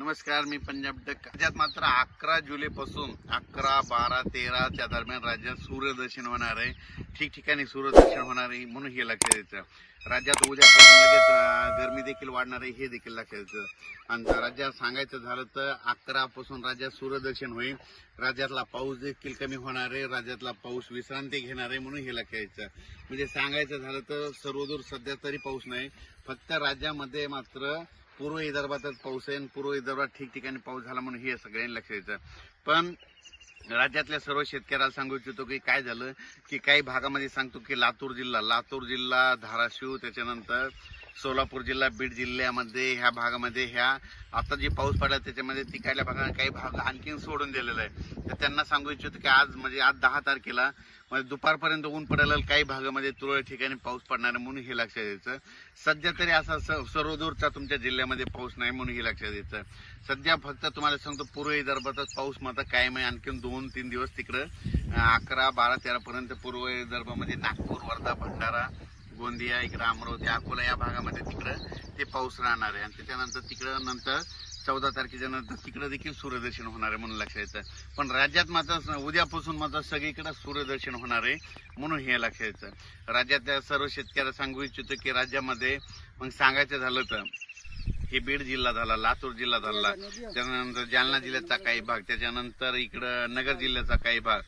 नमस्कार मी पंजाब डक राज्यात मात्र अकरा जुलैपासून अकरा बारा तेराच्या दरम्यान राज्यात सूर्यदर्शन होणार आहे. ठिकठिकाणी सूर्यदर्शन होणार आहे म्हणून हे लक्षात द्यायचं राज्यात उद्यापासून लगेच गरमी देखील वाढणार आहे हे देखील लक्षात द्यायचं आणि राज्यात सांगायचं झालं तर अकरा पासून राज्यात सूर्यदर्शन होईल. राज्यातला पाऊस देखील कमी होणार आहे. राज्यातला पाऊस विश्रांती घेणार आहे म्हणून हे लक्षात द्यायचं म्हणजे सांगायचं झालं तर सर्वदूर सध्या तरी पाऊस नाही. फक्त राज्यामध्ये मात्र पूर्व विदर्भातच पाऊस आहे आणि पूर्व विदर्भात ठिकठिकाणी पाऊस झाला म्हणून हे सगळ्यांनी लक्ष द्यायचं. पण राज्यातल्या सर्व शेतकऱ्याला सांगू इच्छितो की काय झालं की काही भागामध्ये सांगतो की लातूर जिल्हा लातूर जिल्हा धाराशिव त्याच्यानंतर सोलापूर जिल्हा बीड जिल्ह्यामध्ये ह्या भागामध्ये ह्या आता जे पाऊस पडला त्याच्यामध्ये तिकडल्या भागात काही भाग आणखीन सोडून दिलेला आहे. तर त्यांना सांगू इच्छितो की आज म्हणजे आज दहा तारखेला म्हणजे दुपारपर्यंत ऊन पडायला काही भागामध्ये तुरळक ठिकाणी पाऊस पडणार आहे म्हणून हे लक्षात द्यायचं सध्या तरी असा स- सर्वदूरचा तुमच्या जिल्ह्यामध्ये पाऊस नाही म्हणून हे लक्षात द्यायचं सध्या फक्त तुम्हाला सांगतो पूर्व विदर्भातच पाऊस मात्र कायम आहे. आणखीन दोन तीन दिवस तिकडं अकरा बारा तेरापर्यंत पूर्व विदर्भामध्ये नागपूर वर्धा भंडारा गोंदिया इकडं अमरावती अकोला या भागामध्ये तिकडं ते पाऊस राहणार आहे. आणि त्याच्यानंतर तिकडं नंतर चौदा तारखेच्या नंतर तिकडं देखील सूर्यदर्शन होणार आहे म्हणून लक्षात यायचं पण राज्यात मात्र उद्यापासून मात्र सगळीकडे सूर्यदर्शन होणार आहे म्हणून हे लक्षात यायचं राज्यातल्या सर्व शेतकऱ्याला सांगू इच्छितो की राज्यामध्ये मग सांगायचं झालं तर हे बीड जिल्हा झाला लातूर जिल्हा झाला त्यानंतर जालना जिल्ह्याचा काही भाग त्याच्यानंतर इकडं नगर जिल्ह्याचा काही भाग.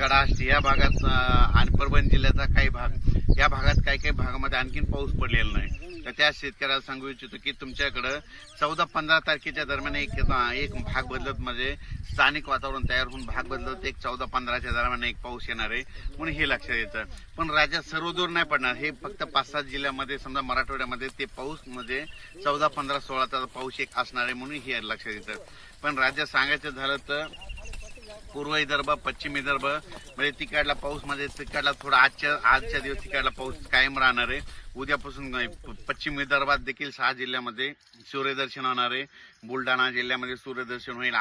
कडाष्ट या भागात आणि परभणी जिल्ह्याचा काही भाग या भागात काही काही भागामध्ये आणखीन पाऊस पडलेला नाही. तर त्या शेतकऱ्याला सांगू इच्छितो की तुमच्याकडं चौदा पंधरा तारखेच्या दरम्यान एक एक भाग बदलत म्हणजे स्थानिक वातावरण तयार होऊन भाग बदलत एक चौदा पंधराच्या दरम्यान एक पाऊस येणार आहे म्हणून हे लक्षात येतं. पण राज्यात सर्वदूर नाही पडणार. हे फक्त पाच सात जिल्ह्यामध्ये समजा मराठवाड्यामध्ये ते पाऊस म्हणजे चौदा पंधरा सोळाचा पाऊस एक असणार आहे म्हणून हे लक्षात येतं. पण राज्यात सांगायचं झालं तर पूर्व विदर्भ पश्चिम विदर्भ म्हणजे तिकडला पाऊस म्हणजे तिकडला थोडा आजच्या आजच्या दिवस तिकडला पाऊस कायम राहणार आहे. उद्यापासून नाही, पश्चिम विदर्भात देखील सहा जिल्ह्यामध्ये सूर्यदर्शन होणार आहे. बुलढाणा जिल्ह्यामध्ये सूर्यदर्शन होईल.